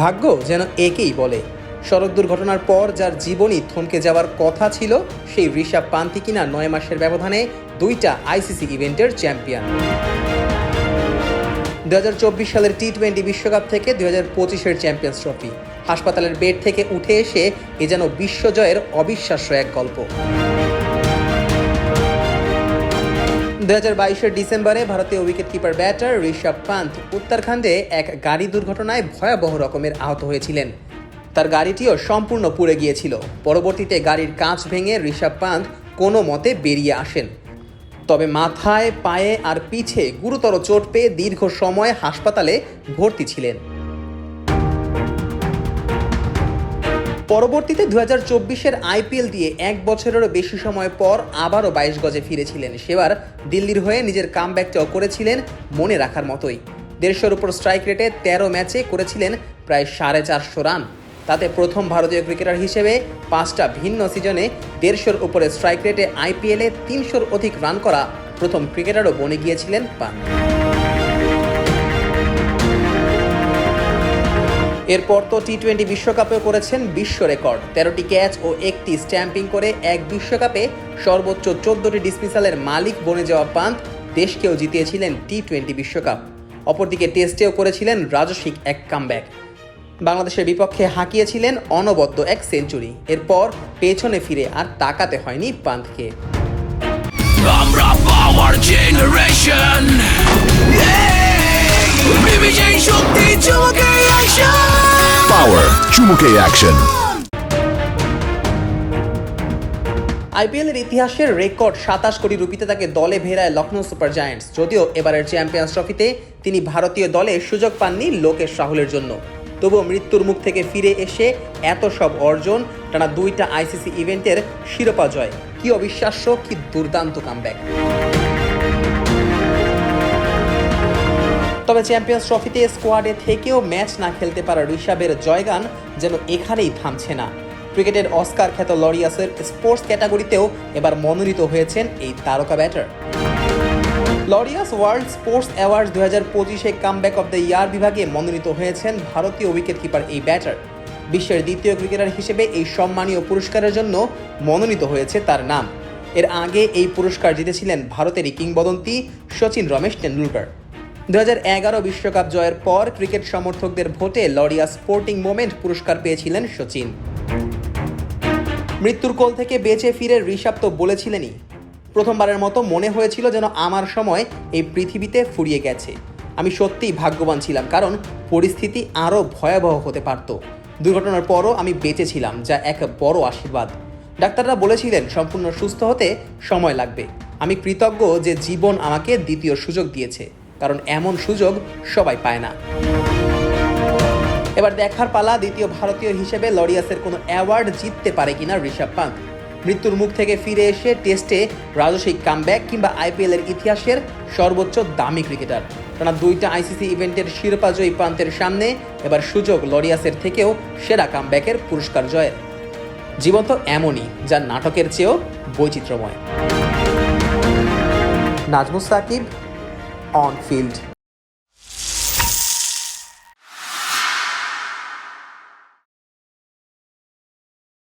ভাগ্য যেন একেই বলে। সড়ক দুর্ঘটনার পর যার জীবনই থমকে যাওয়ার কথা ছিল, সেই ঋষভ পান্তি কিনা নয় মাসের ব্যবধানে দুইটা আইসিসি ইভেন্টের চ্যাম্পিয়ন। দু হাজার চব্বিশ সালের টি টোয়েন্টি বিশ্বকাপ থেকে দু হাজার পঁচিশের চ্যাম্পিয়ন্স ট্রফি। হাসপাতালের বেড থেকে উঠে এসে এ যেন বিশ্বজয়ের অবিশ্বাস্য এক গল্প। দু হাজার বাইশের ডিসেম্বরে ভারতীয় wicket keeper batter Rishabh Pant উত্তরাখণ্ডে এক গাড়ি দুর্ঘটনায় ভয়াবহ রকমের আহত হয়েছিলেন। তার গাড়িটিও সম্পূর্ণ পুড়ে গিয়েছিল। পরবর্তীতে গাড়ির কাঁচ ভেঙে ঋষভ পান্ত কোনো মতে বেরিয়ে আসেন। তবে মাথায়, পায়ে আর পিছে গুরুতর চোট পেয়ে দীর্ঘ সময় হাসপাতালে ভর্তি ছিলেন। পরবর্তীতে দু হাজার চব্বিশের আইপিএল দিয়ে এক বছরেরও বেশি সময় পর আবারও বাইশ গজে ফিরেছিলেন। সেবার দিল্লির হয়ে নিজের কামব্যাকটাও করেছিলেন মনে রাখার মতোই। দেড়শোর উপর স্ট্রাইক রেটে তেরো ম্যাচে করেছিলেন প্রায় সাড়ে চারশো রান। তাতে প্রথম ভারতীয় ক্রিকেটার হিসেবে পাঁচটা ভিন্ন সিজনে দেড়শোর উপরে স্ট্রাইক রেটে আইপিএলে তিনশোর অধিক রান করা প্রথম ক্রিকেটারও বনে গিয়েছিলেন পান। এরপর তো টি টোয়েন্টি বিশ্বকাপেও করেছেন বিশ্ব রেকর্ড। তেরোটি ক্যাচ ও একটি স্ট্যাম্পিং করে এক বিশ্বকাপে সর্বোচ্চ চোদ্দটি ডিসমিসালের মালিক বনে যাওয়া পান্ত দেশকেও জিতিয়েছিলেন টি টোয়েন্টি বিশ্বকাপ। অপরদিকে টেস্টেও করেছিলেন রাজস্বিক এক কামব্যাক। বাংলাদেশের বিপক্ষে হাঁকিয়েছিলেন অনবদ্য এক সেঞ্চুরি। এরপর পেছনে ফিরে আর তাকাতে হয়নি পান্তকে আমরা Power চুমুকে অ্যাকশন আইপিএলের ইতিহাসের রেকর্ড সাতাশ কোটি রুপিতে তাকে দলে ভেড়ায় লখনৌ সুপার জায়ান্টস, যদিও এবারের চ্যাম্পিয়ন্স ট্রফিতে তিনি ভারতীয় দলে সুযোগ পাননি লোকেশ রাহুলের জন্য। তবুও মৃত্যুর মুখ থেকে ফিরে এসে এত সব অর্জন, টানা দুইটা আইসিসি ইভেন্টের শিরোপা জয়। কি অবিশ্বাস্য, কি দুর্দান্ত কামব্যাক তবে চ্যাম্পিয়ন্স ট্রফিতে স্কোয়াডে থেকেও ম্যাচ না খেলতে পারা ঋষাবের জয়গান যেন এখানেই থামছে না। ক্রিকেটের অস্কার খ্যাত লরিয়াসের স্পোর্টস ক্যাটাগরিতেও এবার মনোনীত হয়েছেন এই তারকা batter. Laureus World Sports Award দু হাজার পঁচিশে কামব্যাক অব দ্য ইয়ার বিভাগে মনোনীত হয়েছেন ভারতীয় উইকেট কিপার এই ব্যাটার। বিশ্বের দ্বিতীয় ক্রিকেটার হিসেবে এই সম্মানীয় পুরস্কারের জন্য মনোনীত হয়েছে তার নাম। এর আগে এই পুরস্কার জিতেছিলেন ভারতেরই কিংবদন্তি শচীন রমেশ টেন্ডুলকার দু বিশ্বকাপ জয়ের পর ক্রিকেট সমর্থকদের ভোটে লরিয়া স্পোর্টিং মোমেন্ট পুরস্কার পেয়েছিলেন সচিন। মৃত্যুর কোল থেকে বেঁচে ফিরে ঋষভ তো বলেছিলেনই। প্রথমবারের মতো মনে হয়েছিল যেন আমার সময় এই পৃথিবীতে ফুরিয়ে গেছে। আমি সত্যিই ভাগ্যবান ছিলাম, কারণ পরিস্থিতি আরও ভয়াবহ হতে পারত। দুর্ঘটনার পরও আমি বেঁচে ছিলাম, যা এক বড় আশীর্বাদ। ডাক্তাররা বলেছিলেন, সম্পূর্ণ সুস্থ হতে সময় লাগবে। আমি কৃতজ্ঞ যে জীবন আমাকে দ্বিতীয় সুযোগ দিয়েছে। কারণ এমন সুযোগ সবাই পায় না। এবার দেখার পালা দ্বিতীয় ভারতীয় হিসেবে লরিয়াসের কোনো অ্যাওয়ার্ড জিততে পারে কিনা ঋষভ পান্ত। মৃত্যুর মুখ থেকে ফিরে এসে টেস্টে রাজস্বিক কামব্যাক কিংবা আইপিএল এর ইতিহাসের সর্বোচ্চ দামি ক্রিকেটার। টানা দুইটা আইসিসি ইভেন্টের শিরোপা জয়ী পান্তের সামনে এবার সুযোগ লরিয়াসের থেকেও সেরা কামব্যাকের পুরস্কার জয়ের। জীবন তো এমনই, যা নাটকের চেয়েও বৈচিত্র্যময়। Najmus Shakib on field.